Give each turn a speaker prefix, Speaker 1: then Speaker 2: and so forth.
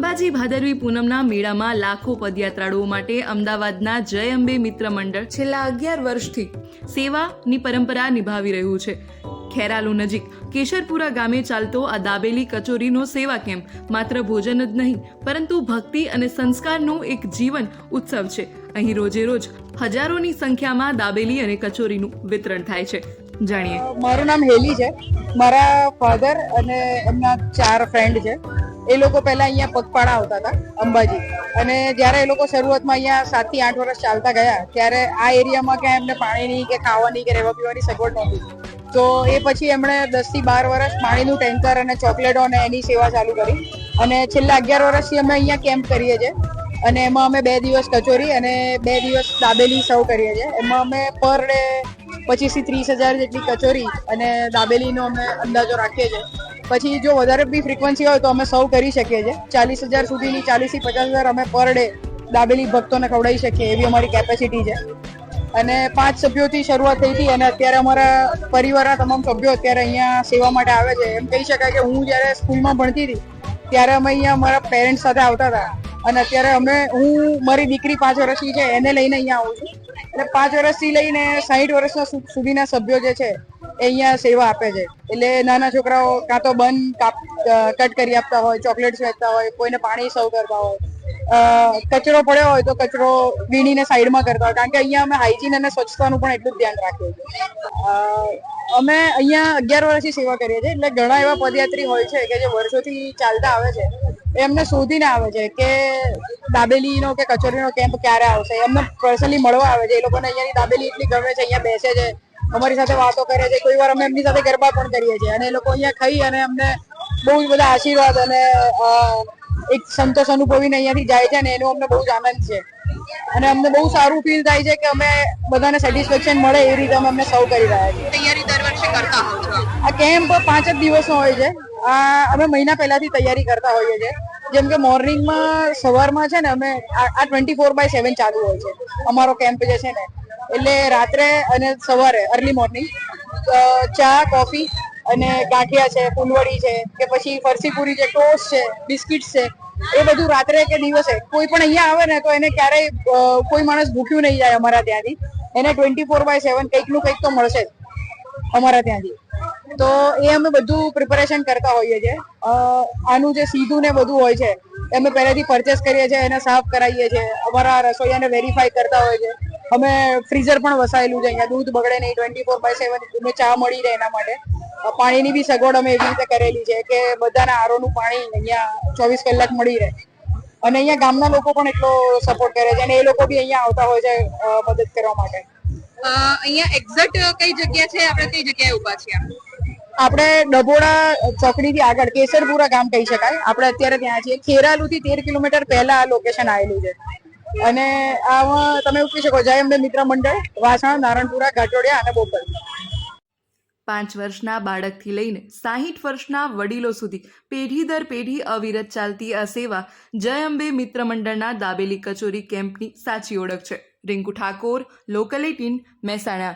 Speaker 1: અંબાજી ભાદરવી પૂનમના મેળામાં લાખો પદયાત્રાળુઓ માટે અમદાવાદના જય અંબે મિત્ર મંડળ છેલ્લા અગિયાર વર્ષથી સેવાની પરંપરા નિભાવી રહ્યું છે. ખેરાલુ નજીક કેશરપુરા ગામે ચાલતો આ દાબેલી કચોરીનો સેવા કેમ્પ માત્ર ભોજન જ નહીં, પરંતુ ભક્તિ અને સંસ્કારનો એક જીવન ઉત્સવ છે. અહીં રોજે રોજ હજારોની સંખ્યામાં દાબેલી અને કચોરીનું વિતરણ થાય છે. જાણીએ.
Speaker 2: મારું નામ હેલી છે. મારા ફાધર અને એમના ચાર ફ્રેન્ડ છે. એ લોકો પહેલા અહીંયા પગપાળા આવતા હતા, અંબાજી. અને જ્યારે એ લોકો શરૂઆતમાં અહીંયા સાતથી આઠ વર્ષ ચાલતા ગયા, ત્યારે આ એરિયામાં ક્યાંય એમને પાણીની કે ખાવાની કે રહેવા પીવાની સગવડ નહોતી. તો એ પછી એમણે દસથી બાર વર્ષ પાણીનું ટેન્કર અને ચોકલેટો અને એની સેવા ચાલુ કરી. અને છેલ્લા અગિયાર વર્ષથી અમે અહીંયા કેમ્પ કરીએ છીએ. અને એમાં અમે બે દિવસ કચોરી અને બે દિવસ દાબેલી સર્વ કરીએ છીએ. એમાં અમે પર ડે પચીસથી ત્રીસ હજાર જેટલી કચોરી અને દાબેલીનો અમે અંદાજો રાખીએ છીએ. પછી જો વધારે બી ફ્રિકવન્સી હોય તો અમે સર્વ કરી શકીએ છીએ. ચાલીસ હજાર સુધીની ચાલીસથી પચાસ હજાર અમે પર ડે દાબેલી ભક્તોને ખવડાવી શકીએ એવી અમારી કેપેસિટી છે. અને પાંચ સભ્યોથી શરૂઆત થઈ હતી અને અત્યારે અમારા પરિવારના તમામ સભ્યો અત્યારે અહીંયા સેવા માટે આવે છે. એમ કહી શકાય કે હું જ્યારે સ્કૂલમાં ભણતી હતી, ત્યારે અમે અહીંયા અમારા પેરેન્ટ્સ સાથે આવતા હતા. અને અત્યારે અમે, હું, મારી દીકરી પાંચ વર્ષની છે, એને લઈને અહીંયા આવું છું. એટલે પાંચ વર્ષથી લઈને સાહીઠ વર્ષના સુધીના સભ્યો જે છે, એ અહીંયા સેવા આપે છે. એટલે નાના છોકરાઓ કાં તો બન કટ કરી આપતા હોય ચોકલેટ્સ વેચતા હોય, કોઈને પાણી સર્વ કરતા હોય. કચરો પડ્યો હોય તો કચરો વીણીને સાઈડમાં કરતા હોય. કારણ કે અહીંયા અમે હાઇજીન અને સ્વચ્છતાનું પણ એટલું ધ્યાન રાખીએ છીએ. અમે અહીંયા અગિયાર વર્ષથી સેવા કરીએ છીએ. એટલે ઘણા એવા પદયાત્રી હોય છે કે જે વર્ષોથી ચાલતા આવે છે. એમને શોધીને આવે છે કે દાબેલીનો કે કચોરીનો કેમ્પ ક્યારે આવશે? એમને પર્સનલી મળવા આવે છે. એ લોકોને અહીંયાની દાબેલી એટલી ગમે છે અહીંયા બેસે છે અમારી સાથે વાતો કરે છે. કોઈ વાર અમે એમની સાથે ગરબા પણ કરીએ છીએ. અને એ લોકો અહીંયા ખાઈ અને અમને બહુ જ બધા આશીર્વાદ અને એક સંતોષ અનુભવીને અહીંયાથી જાય છે અને એનો અમને બહુ જ આનંદ છે. અને અમને બહુ સારું ફીલ થાય છે કે અમે બધાને સેટિસ્ફેક્શન મળે એ રીતે અમે અમને સર્વ કરી રહ્યા છીએ.
Speaker 3: તૈયારી દર વર્ષે કરતા હોવ છો?
Speaker 2: આ કેમ્પ પાંચ જ દિવસનો હોય છે. આ અમે મહિના પહેલાથી તૈયારી કરતા હોઈએ છીએ. જેમ કે મોર્નિંગમાં સવારમાં છે ને અમે આ ટ્વેન્ટી ફોર બાય સેવન ચાલુ હોય છે. અમારો કેમ્પ જે છે ને, એટલે રાત્રે અને સવારે અર્લી મોર્નિંગ ચા કોફી અને ગાંઠિયા છે ફૂલવડી છે, કે પછી ફરસીપુરી છે ટોસ્ટ છે બિસ્કિટ્સ છે, એ બધું રાત્રે કે દિવસે. કોઈ પણ અહીંયા આવે ને, તો એને ક્યારેય કોઈ માણસ ભૂખ્યું નહીં જાય અમારા ત્યાંથી. એને ટ્વેન્ટી ફોર બાય સેવન કંઈકનું કંઈક તો મળશે અમારા ત્યાંથી. તો એ અમે બધું પ્રિપેરેશન કરતા હોઈએ છીએ. આનું જે સીધું ને બધું હોય છે, એ અમે પહેલેથી પરચેસ કરીએ છીએ, એને સાફ કરાવીએ છીએ. અમારા રસોઈયાને વેરીફાઈ કરતા હોઈએ છે. અમે ફ્રીઝર પણ વસાયેલું છે અહીંયા. દૂધ બગડે નહીં ટ્વેન્ટી ફોર બાય સેવન ચા મળી રહે એના માટે. પાણીની બી સગવડ અમે એવી રીતે કરેલી છે કે બધાના આરોનું પાણી અહીંયા ચોવીસ કલાક મળી રહે. અને અહીંયા ગામના લોકો પણ એટલો સપોર્ટ કરે છે અને એ લોકો બી અહીંયા આવતા હોય છે મદદ કરવા માટે.
Speaker 3: અહીંયા એક્ઝેક્ટ કઈ જગ્યા છે? આપણે કઈ જગ્યાએ ઊભા છીએ?
Speaker 2: આપણે ડભોડા ચોકડી થી આગળ કેસરપુરા ગામ કહી શકાય. આપણે અત્યારે ત્યાં છીએ. ખેરાલુ થી તેર કિલોમીટર પહેલા આ લોકેશન આવેલું છે. અને આમાં તમે ઉઠી શકો, જય અંબે મિત્ર મંડળ, વાસણ, નારણપુરા, ઘાટોડિયા અને બોપલ.
Speaker 1: પાંચ વર્ષના બાળકથી લઈને સાહીઠ વર્ષના વડીલો સુધી પેઢી દર પેઢી અવિરત ચાલતી આ સેવા જય અંબે મિત્ર મંડળના દાબેલી કચોરી કેમ્પની સાચી ઓળખ છે. Rinku Thakor local eighteen Mehsana.